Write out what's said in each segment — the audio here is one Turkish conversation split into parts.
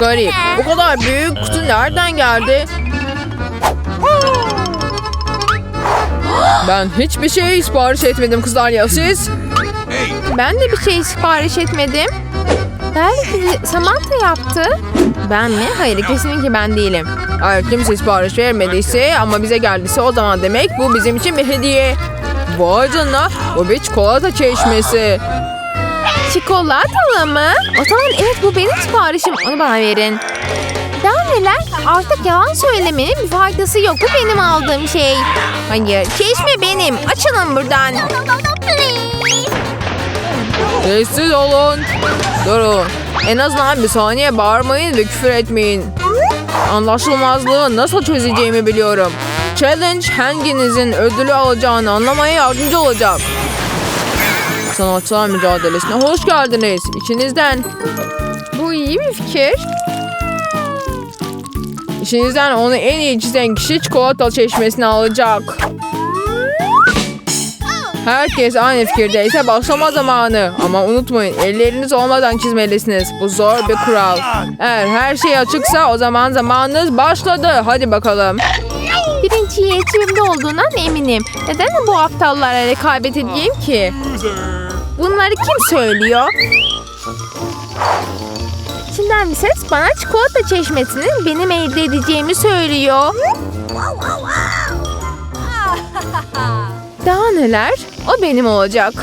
garip. Bu kadar büyük kutu nereden geldi? Ben hiçbir şey sipariş etmedim kızlar ya siz? Ben de bir şey sipariş etmedim. Belki Samantha yaptı. Ben mi? Hayır kesinlikle ben değilim. Eğer kimse sipariş vermediyse ama bize geldiyse o zaman demek bu bizim için bir hediye. Vay canına bu bir çikolata çeşmesi. Çikolatalı mı? O zaman evet bu benim siparişim. Onu bana verin. Daha neler? Artık yalan söylemenin bir faydası yok. Bu benim aldığım şey. Hayır, çeşme benim. Açılın buradan. Sessiz olun. Durun. En azından bir saniye bağırmayın ve küfür etmeyin. Anlaşılmazlığı nasıl çözeceğimi biliyorum. Challenge hanginizin ödülü alacağını anlamaya yardımcı olacak. Sanatçılar mücadelesine hoş geldiniz. İçinizden. Bu iyi bir fikir. İçinizden onu en iyi çizen kişi çikolata çeşmesini alacak. Herkes aynı fikirdeyse başlama zamanı. Ama unutmayın elleriniz olmadan çizmelisiniz. Bu zor bir kural. Eğer her şey açıksa o zaman zamanınız başladı. Hadi bakalım. Birinci yetimimde olduğundan eminim. Neden de bu aptallara rekabet edeyim ki? Bunları kim söylüyor? İçinden bir ses bana çikolata çeşmesinin benim elde edeceğimi söylüyor. Daha neler? O benim olacak.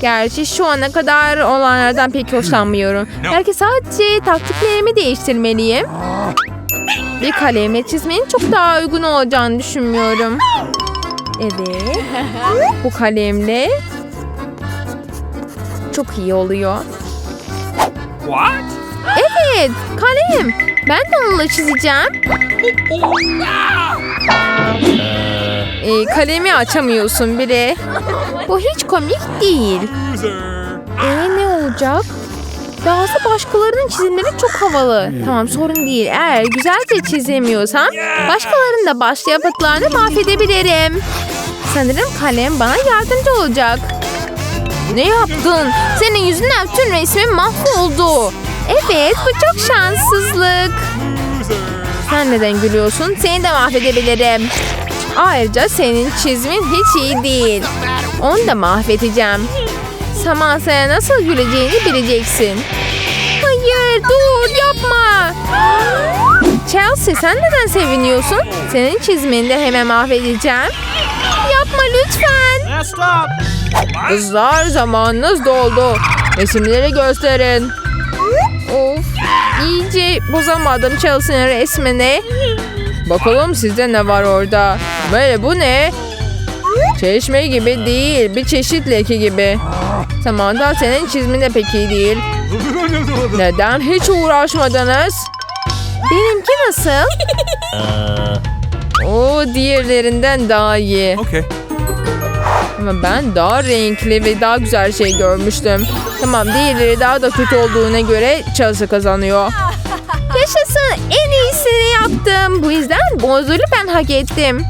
Gerçi şu ana kadar olanlardan pek hoşlanmıyorum. Belki sadece taktiklerimi değiştirmeliyim. Bir kalemle çizmenin çok daha uygun olacağını düşünmüyorum. Evet. Bu kalemle çok iyi oluyor. What? Evet, kalem. Ben de onunla çizeceğim. Ee, kalemi açamıyorsun bile. Bu hiç komik değil. Ee ne olacak? Dahası başkalarının çizimleri çok havalı. Tamam sorun değil. Eğer güzelce çizemiyorsam başkalarının da başka yapıtlarını mahvedebilirim. Sanırım kalem bana yardımcı olacak. Ne yaptın? Senin yüzünden tüm resmim mahvoldu. Evet bu çok şanssızlık. Sen neden gülüyorsun? Seni de mahvedebilirim. Ayrıca senin çizmin hiç iyi değil. Onu da mahvedeceğim. Samantha'ya nasıl güleceğini bileceksin. Hayır dur yapma. Chelsea sen neden seviniyorsun? Senin çizmini de hemen mahvedeceğim. Yapma lütfen. Kızlar zamanınız doldu. Resimleri gösterin. Of iyice bozamadım Chelsea'nin resmini. Bakalım sizde ne var orada. Böyle bu ne? Çeşme gibi değil. Bir çeşit leke gibi. Tamam da senin çizmin de pek iyi değil. Neden hiç uğraşmadınız? Benimki nasıl? O diğerlerinden daha iyi. Okay. Ama ben daha renkli ve daha güzel şey görmüştüm. Tamam diğerleri daha da kötü olduğuna göre Chelsea kazanıyor. Yaşasın en iyisini yaptım. Bu yüzden ödülü ben hak ettim.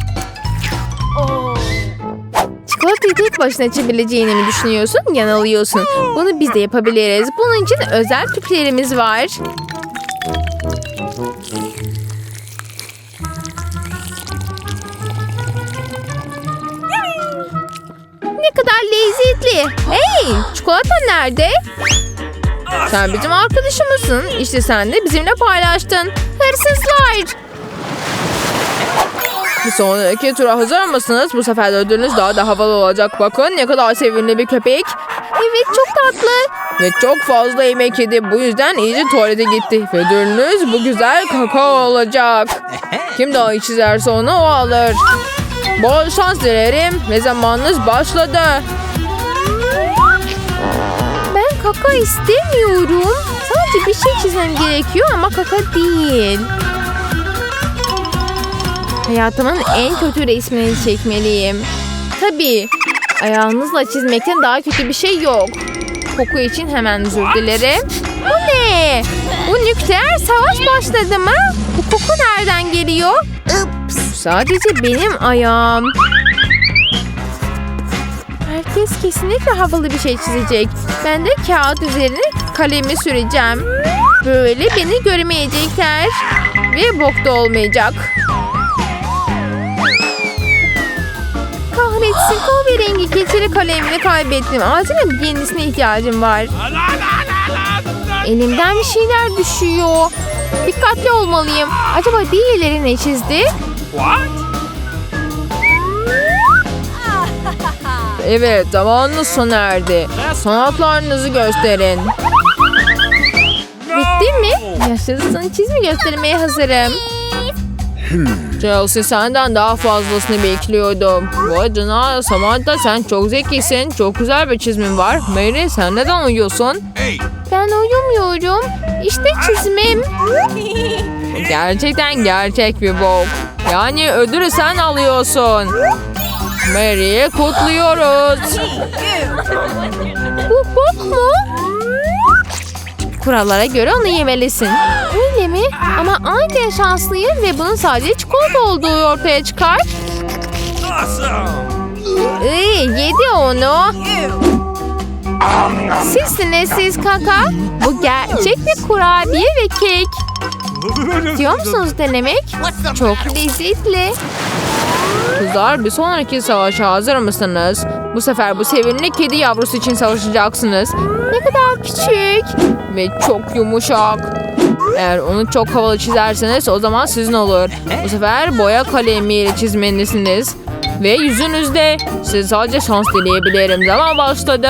Çikolatayı tek başına içebileceğini mi düşünüyorsun? Yanılıyorsun. Bunu biz de yapabiliriz. Bunun için özel tüplerimiz var. Hey çikolata nerede? Sen bizim arkadaşımızsın. İşte sen de bizimle paylaştın. Hırsızlar. Bir sonraki tura hazır mısınız? Bu sefer de ödülünüz daha da havalı olacak. Bakın ne kadar sevimli bir köpek. Evet çok tatlı. Ve çok fazla yemek yedi. Bu yüzden iyice tuvalete gitti. Ve ödülünüz bu güzel kakao olacak. Kim daha iyi çizerse onu o alır. Bol şans dilerim. Ve zamanınız başladı. Kaka istemiyorum. Sadece bir şey çizmem gerekiyor ama kaka değil. Hayatımın en kötü resmini çekmeliyim. Tabii. Ayağınızla çizmekten daha kötü bir şey yok. Koku için hemen özür dilerim. Bu ne? Bu nükleer savaş başladı mı? Bu koku nereden geliyor? Sadece benim ayağım. Herkes kesinlikle havalı bir şey çizecek. Ben de kağıt üzerine kalemi süreceğim. Böyle beni göremeyecekler. Ve bok da olmayacak. Kahretsin kahverengi keçeli kalemini kaybettim. Acilen yenisine ihtiyacım var. Elimden bir şeyler düşüyor. Dikkatli olmalıyım. Acaba diğerleri ne çizdi? What? Evet zamanınız sona erdi. Sanatlarınızı gösterin. Bitti mi? Yaşasın çizimi göstermeye hazırım. Chelsea senden daha fazlasını bekliyordum. Vay canına Samantha sen çok zekisin. Çok güzel bir çizmin var. Mary sen neden uyuyorsun? Ben uyumuyorum. İşte çizimim. Gerçekten gerçek bir bok. Yani ödülü sen alıyorsun. Mary'i kutluyoruz. Bu bok mu? Kurallara göre onu yemelisin. Öyle mi? Ama aynı şanslıyım ve bunun sadece çikolata olduğu ortaya çıkar. Iy, yedi onu. Sizsiniz siz kaka. Bu gerçek bir kurabiye ve kek. Diyor musunuz denemek? Çok lezzetli. Kızlar bir sonraki savaşa hazır mısınız? Bu sefer bu sevimli kedi yavrusu için savaşacaksınız. Ne kadar küçük. Ve çok yumuşak. Eğer onu çok havalı çizerseniz o zaman sizin olur. Bu sefer boya kalemiyle çizmelisiniz. Ve yüzünüzde. Size sadece şans dileyebilirim. Zaman başladı.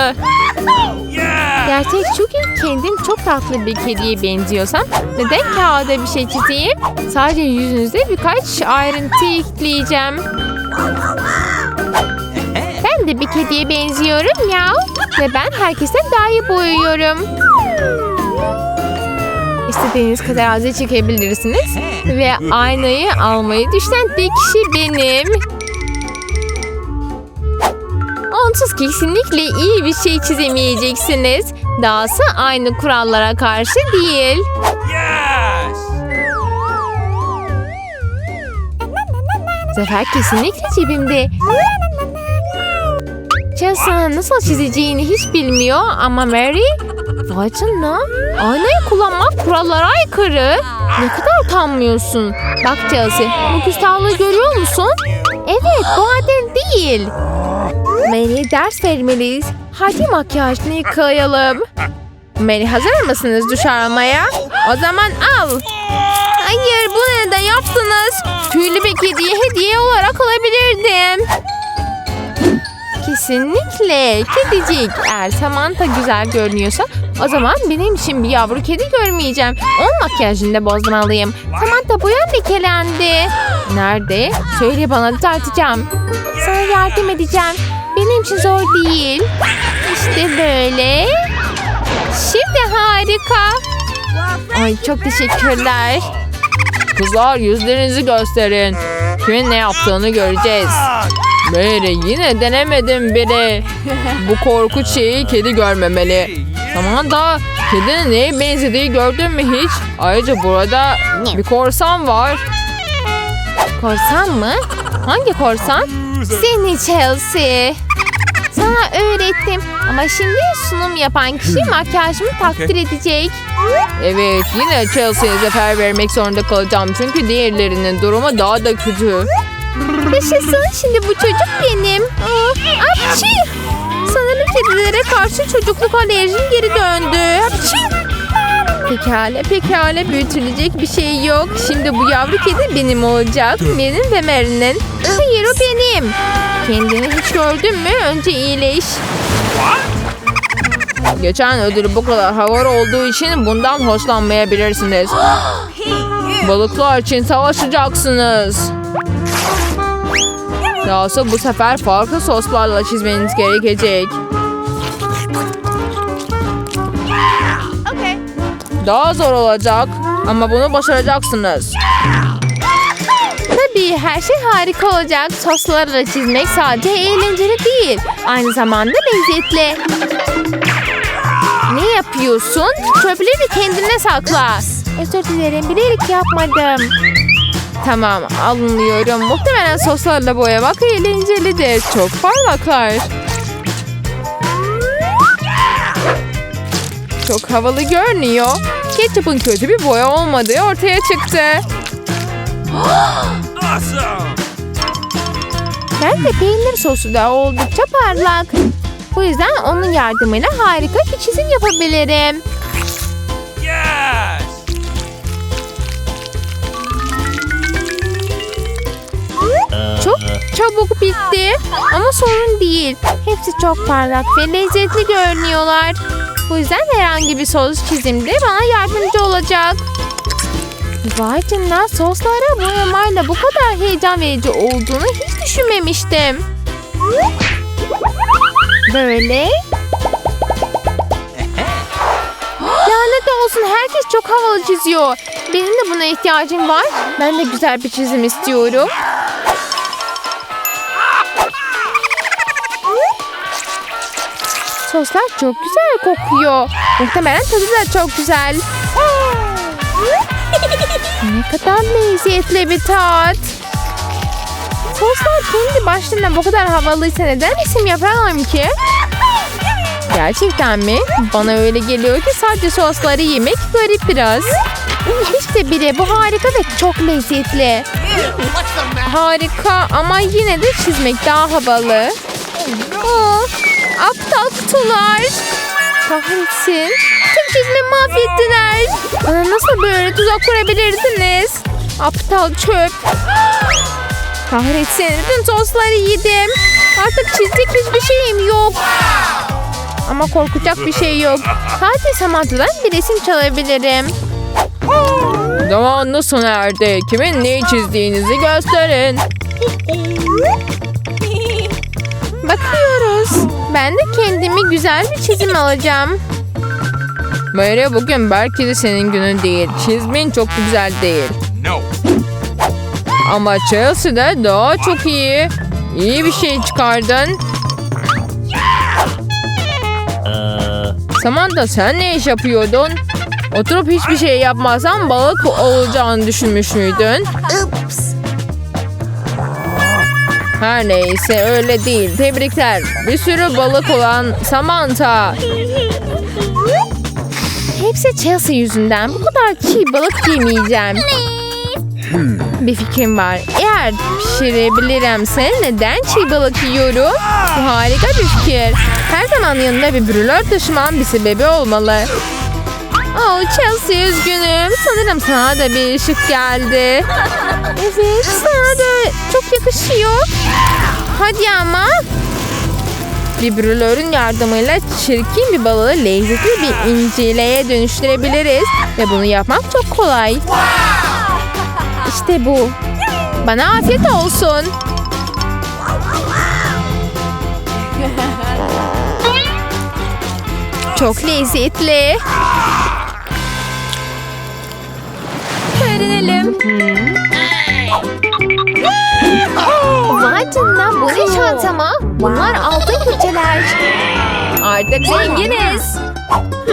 Gerçek çünkü kendim çok tatlı bir kediye benziyorsam neden kağıda bir şey çizeyim? Sadece yüzünüzde birkaç ayrıntı ekleyeceğim. Ben de bir kediye benziyorum ya. Ve ben herkesten daha iyi boyuyorum. İstediğiniz kadar ağzı çekebilirsiniz. Ve aynayı almayı düşünen tek kişi benim. Onsuz kesinlikle iyi bir şey çizemeyeceksiniz. Dahası aynı kurallara karşı değil. Yes. Zafer kesinlikle cebimde. Chelsea nasıl çizeceğini hiç bilmiyor ama Mary... Vay canına. Aynayı kullanmak kurallara aykırı. Ne kadar utanmıyorsun. Bak Chelsea bu küstahlığı görüyor musun? Evet bu adil değil. Mary'e ders vermeliyiz. Hadi makyajını yıkayalım. Mary hazır mısınız duş almaya? O zaman al. Hayır bunu neden yaptınız? Tüylü bir kediye hediye olarak alabilirdim. Kesinlikle kedicik. Eğer Samantha güzel görünüyorsa o zaman benim için bir yavru kedi görmeyeceğim. Onun makyajını da bozmalıyım. Samantha boyan lekelendi. Nerede? Söyle bana düzelteceğim. Sana yardım edeceğim. Benim için zor değil. İşte böyle. Şimdi harika. Ay çok teşekkürler. Kızlar yüzlerinizi gösterin. Kimin ne yaptığını göreceğiz. Mary yine denemedim bile. Bu korkunç şeyi kedi görmemeli. Samantha kedinin neye benzediği gördün mü hiç? Ayrıca burada bir korsan var. Korsan mı? Hangi korsan? Seni Chelsea. Öğrettim ama şimdi sunum yapan kişi makyajımı takdir edecek. Evet yine Chelsea'ye zafer vermek zorunda kalacağım. Çünkü diğerlerinin durumu daha da kötü. Yaşasın şimdi bu çocuk benim. Aa, apçı! Sanırım kedilere karşı çocukluk alerjim geri döndü. Apçı! Pekala pekala büyütülecek bir şey yok. Şimdi bu yavru kedi benim olacak. Benim ve Mary'nin. Hayır o benim. Kendini hiç gördün mü? Önce iyileş. Geçen ödül bu kadar havalı olduğu için bundan hoşlanmayabilirsiniz. Balıklar için savaşacaksınız. Yoksa bu sefer farklı soslarla çizmeniz gerekecek. Daha zor olacak ama bunu başaracaksınız. Tabii her şey harika olacak. Soslarla çizmek sadece eğlenceli değil. Aynı zamanda lezzetli. Ne yapıyorsun? Çöpleri kendine sakla. Özür dilerim bilerek yapmadım. Tamam alınıyorum. Muhtemelen soslarla boyamak eğlencelidir. Çok parlaklar. Çok havalı görünüyor. Ketçup'un kötü bir boya olmadığı ortaya çıktı. Awesome. Bence peynir sosu da oldukça parlak. Bu yüzden onun yardımıyla harika bir çizim yapabilirim. Yes. Çok çabuk bitti ama sorun değil. Hepsi çok parlak ve lezzetli görünüyorlar. Bu yüzden herhangi bir sos çizimde bana yardımcı olacak. Canına soslara boyamayla bu kadar heyecan verici olduğunu hiç düşünmemiştim. Böyle. Lanet olsun herkes çok havalı çiziyor. Benim de buna ihtiyacım var. Ben de güzel bir çizim istiyorum. Soslar çok güzel kokuyor. Muhtemelen tadı da çok güzel. Ne kadar lezzetli bir tat. Soslar kendi başlarına bu kadar havalıysa neden isim yapamam ki? Gerçekten mi? Bana öyle geliyor ki sadece sosları yemek garip biraz. İşte bile bu harika ve çok lezzetli. Harika ama yine de çizmek daha havalı. Aa, aptal kutular. Kahretsin. Çizimi mahvettiler. Bana nasıl böyle tuzak kurabilirsiniz? Aptal çöp. Kahretsin. Bütün sosları yedim. Artık çizecek hiçbir şeyim yok. Ama korkacak bir şey yok. Sadece Samantha'dan bir resim çalabilirim. Zamanınız sona erdi. Kimin neyi çizdiğinizi gösterin. Bakıyoruz. Ben de kendimi güzel bir çizim alacağım. Mary bugün belki de senin günün değil. Çizmin çok güzel değil. No. Ama Chelsea'de daha çok iyi. İyi bir şey çıkardın. Samantha sen ne iş yapıyordun? Oturup hiçbir şey yapmazsan balık olacağını düşünmüş müydün? Her neyse öyle değil. Tebrikler. Bir sürü balık olan Samantha. Hepsi Chelsea yüzünden. Bu kadar çiğ balık yemeyeceğim. Bir fikrim var. Eğer pişirebilirimse neden çiğ balık yiyorum? Bu harika bir fikir. Her zaman yanında bir brülör taşımam bir sebebi olmalı. Oh Chelsea üzgünüm. Sanırım sana da bir ışık geldi. Evet sana da çok yakışıyor. Hadi ama. Bir brülörün yardımıyla çirkin bir balığı lezzetli bir incileye dönüştürebiliriz. Ve bunu yapmak çok kolay. İşte bu. Bana afiyet olsun. Çok lezzetli. Öğrenelim. Vay canına bu ne çantama? Bunlar altın külçeler. Artık zenginiz.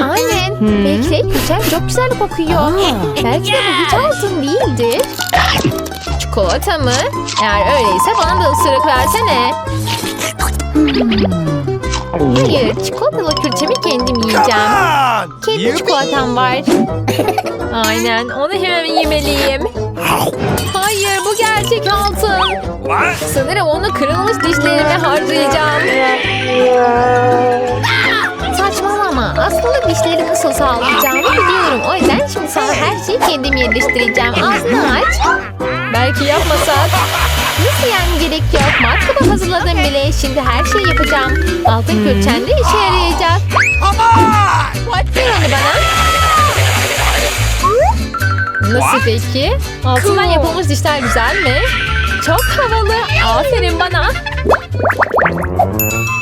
Aynen. Belki de külçeler çok güzel kokuyor. Belki de bu hiç altın değildir. Çikolata mı? Eğer öyleyse bana da ısırık versene. Hayır, çikolatalı külçemi kendim yiyeceğim. Kendi çikolatam var. Aynen onu hemen yemeliyim. Hayır bu gerçek altın. What? Sanırım onu kırılmış dişlerime harcayacağım. Saçmalama. Aslında dişleri nasıl sağlayacağımı biliyorum. O yüzden şimdi sana her şeyi kendim yerleştireceğim. Ağzını aç. Belki yapmasak. Nasıl yani gerek yok. Matkabı hazırladım bile. Şimdi her şeyi yapacağım. Altın külçen de işe yarayacak. On. Ver onu bana. Nasıl peki? Altından yapılmış dişler güzel mi? Çok havalı. Aferin bana.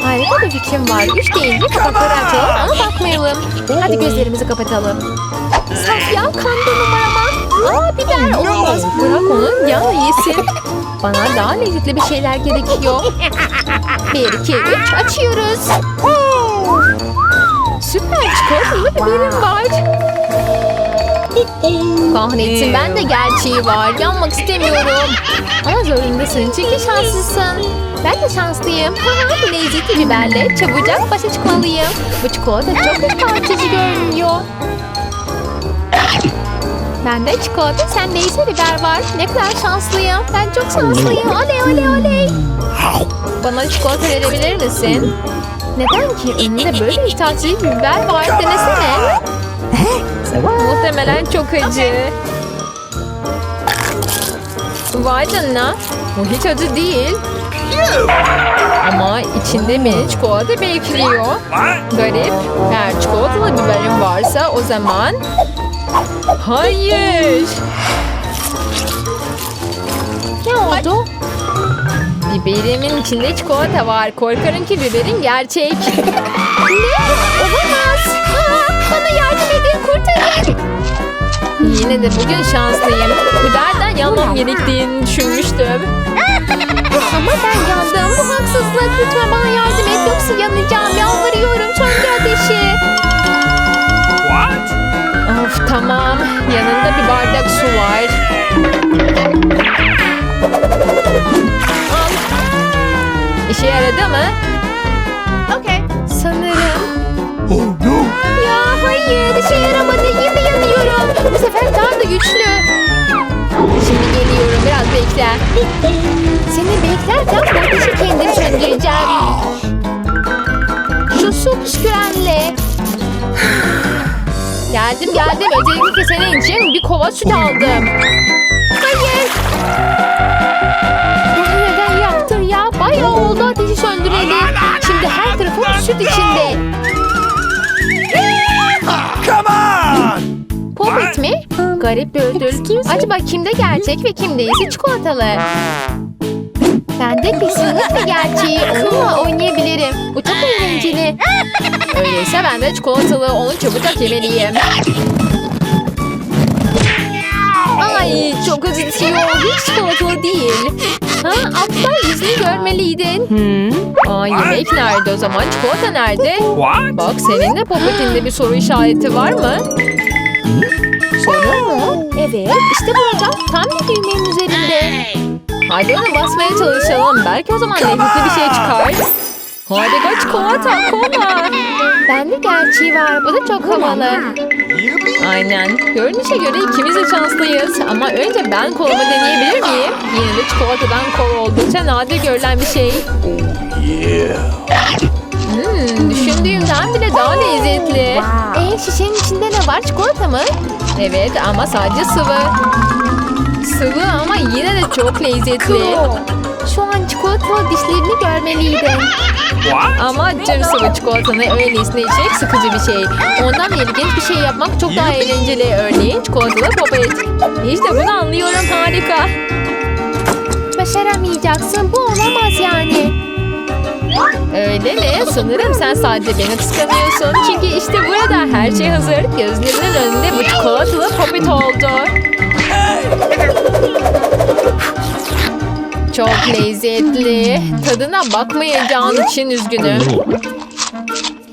Harika bir fikrim var. Üç deyince kapakları açalım ama bakmayalım. Hadi gözlerimizi kapatalım. Safya kandı numarama. Aa biber olmaz. Bırak onu yan yesin. Bana daha lezzetli bir şeyler gerekiyor. Bir, iki, üç açıyoruz. Süper çikolatalı biberim var. Kahretsin ben de gerçeği var. Yanmak istemiyorum. Ama zorundasın çünkü şanslısın. Ben de şanslıyım. Bu lezzetli biberle çabucak başa çıkmalıyım. Bu çikolata çok ürpertici görünüyor. Bende çikolata, sende ise biber var. Ne kadar şanslıyım. Ben çok şanslıyım. Oley oley oley. Bana çikolata verebilir misin? Neden ki? Önünde böyle itaatçı bir biber var. Denesene. Muhtemelen çok acı. Vay canına. Bu hiç acı değil. Ama içinde beni çikolata bekliyor. Garip. Eğer çikolatalı biberim varsa o zaman... Hayır. Ne oldu? Biberimin içinde çikolata var. Korkarım ki biberin gerçek. Ne? Olamaz. Aa, bana yardım edin. Kurtarın. Yine de bugün şanslıyım. Biberden yanmam gerektiğini düşünmüştüm. Ama ben yandım. Bu haksızlık. Lütfen bana yardım et. Yoksa yanacağım. Yalvarıyorum. Söndür ateşi. What? Of tamam. Yanında bir bardak su var. İşe yaradı mı? Sanırım. Oh no! Ya hayır. işe yaramadı. Yine yanıyorum. Bu sefer daha da güçlü. Şimdi geliyorum. Biraz bekle. Seni beklerken bu ateşi kendim söndüreceğim. Şu su püskürenle. Geldim geldim. Özellikle senin için bir kova süt aldım. Hayır. Tarafım süt içinde. Come on! Popit mi? Garip bir ödül. Acaba kimde gerçek ve kimde ise çikolatalı? Bende kesinlikle gerçeği. Onunla oynayabilirim. Bu çok eğlenceli. Öyleyse ben de çikolatalı onu çabucak yemeliyim. Ay çok acıtıyor. Hiç çikolatalı değil. Ha, aptal yüzünü görmeliydin. Aa yemek nerede o zaman? Çikolata nerede? What? Bak senin de popetinde bir soru işareti var mı? Soru mu? Evet, işte burada. Tam bir düğmenin üzerinde. Hadi ona basmaya çalışalım. Belki o zaman lezzetli bir şey çıkar. Harika çikolata, kola. Bende gerçeği var. Bu da çok havalı. Aynen. Görünüşe göre ikimiz de şanslıyız. Ama önce ben kolamı deneyebilir miyim? Yine de çikolatadan kola oldukça nadir görülen bir şey. Yeah. Hmm, düşündüğümden bile daha lezzetli. E şişenin içinde ne var? Çikolata mı? Evet ama sadece sıvı. Sıvı ama yine de çok lezzetli. Şu an çikolatalı dişlerini görmeliydin. What? Ama tüm sıvı çikolatanı öylesine içmek sıkıcı bir şey. Ondan ilginç bir şey yapmak çok daha eğlenceli. Örneğin çikolatalı popet. İşte bunu anlıyorum harika. Başaramayacaksın. Bu olamaz yani. Öyle mi? Sanırım sen sadece beni kıskanıyorsun. Çünkü işte burada her şey hazır. Gözlerinin önünde bu çikolatalı popet oldu. Çok lezzetli. Tadına bakmayacağın için üzgünüm.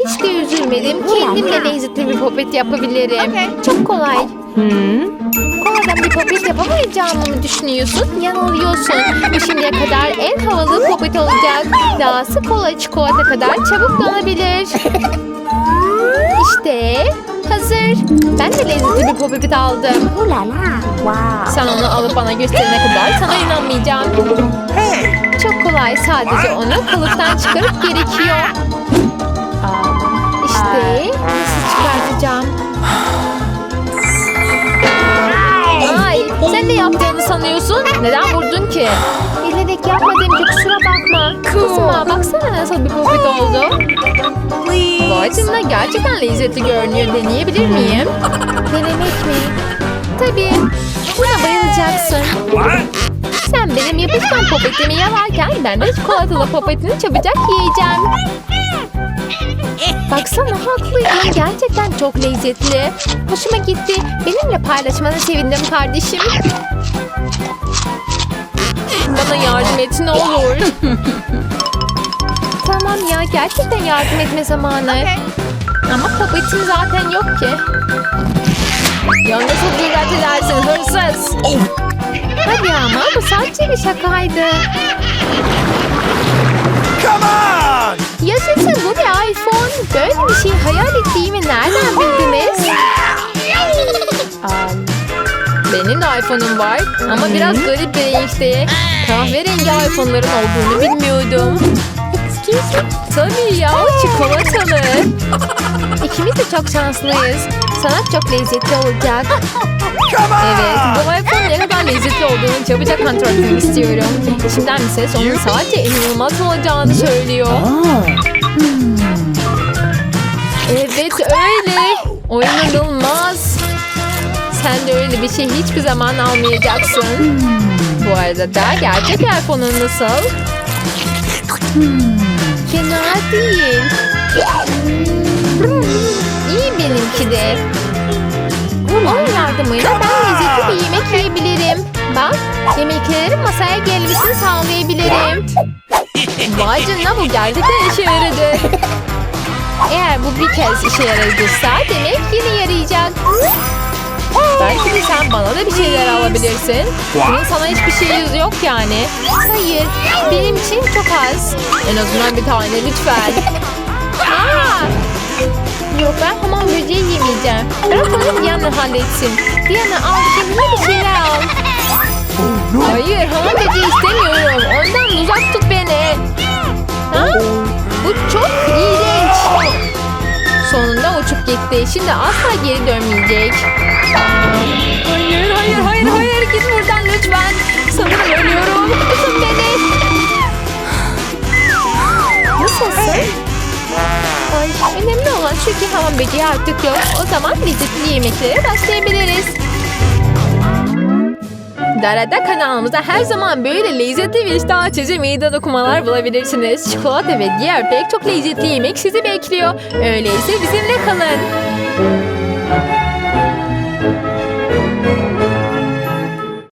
Hiç de üzülmedim. Kendimle lezzetli bir popet yapabilirim. Çok kolay. Koladan bir popet yapamayacağımı mı düşünüyorsun? Yanılıyorsun. Bu şimdiye kadar en havalı popet olacak. Dahası kola çikolata kadar çabuk donabilir. İşte hazır. Ben de lezzetli bir popet aldım. Sen onu alıp bana gösterene kadar sana inanmayacağım. Çok kolay. Sadece onu kılıftan çıkarıp gerekiyor. İşte nasıl çıkartacağım? Ay, sen ne yaptığını sanıyorsun? Neden vurdun ki? Bilerek yapmadım ki kusura bakma. Kızma baksana nasıl bir popet oldu. Vay canına gerçekten lezzetli görünüyor. Deneyebilir miyim? Denemek mi? Tabii. Buna bayılacaksın. What? Sen benim yapışkan popetimi yalarken ben de çikolatalı popetini çabucak yiyeceğim. Baksana haklıydın. Gerçekten çok lezzetli. Hoşuma gitti. Benimle paylaşmana sevindim kardeşim. Bana yardım et ne olur. Tamam ya gerçekten yardım etme zamanı. Ama popetim zaten yok ki. Ya nasıl nefret edersin hırsız. Hadi ama bu sadece bir şakaydı. Come on! Yaşasın bu bir iPhone. Böyle bir şey hayal ettiğimi nereden bildiniz? iPhone'um var ama biraz garip bir renkte. Kahverengi iPhone'ların olduğunu bilmiyordum. Tabii ya çikolatalı. İkimiz de çok şanslıyız. Sana çok lezzetli olacak. Evet bu iPhone ne kadar lezzetli olduğunu çabucak kontrol etmek istiyorum. Şimdiden bir ses onun sadece inanılmaz olacağını söylüyor. Evet öyle. O inanılmaz. Sen de öyle bir şey hiçbir zaman almayacaksın. Bu arada da gerçek iPhone'un nasıl? Fena değil. İyi benimki de. Onun yardımıyla ben lezzetli bir yemek yiyebilirim. Bak, yemeklerin masaya gelmesini sağlayabilirim. Vay canına bu gerçekten işe yaradı. Eğer bu bir kez işe yaradıysa demek yine yarayacak. Belki de sen bana da bir şeyler alabilirsin. Bunun sana hiçbir şey yok yani. Hayır, benim için çok az. En azından bir tane lütfen. Aa! Yok ben hamam böceği yemeyeceğim. Bırak onu Diana halletsin. Diana al kendine bir şeyler al. Hayır hamam böceği istemiyorum. Ondan uzak tut beni. Gitti. Şimdi asla geri dönmeyecek. Hayır hayır hayır hayır git buradan lütfen. Sanırım ölüyorum. Tutun beni. Nasılsın? Ay, önemli olan şu ki hamam böceği artık yok. O zaman lezzetli yemeklere başlayabiliriz. Darada kanalımızda her zaman böyle lezzetli ve iştah açıcı meydan okumalar bulabilirsiniz. Çikolata ve diğer pek çok lezzetli yemek sizi bekliyor. Öyleyse bizimle kalın.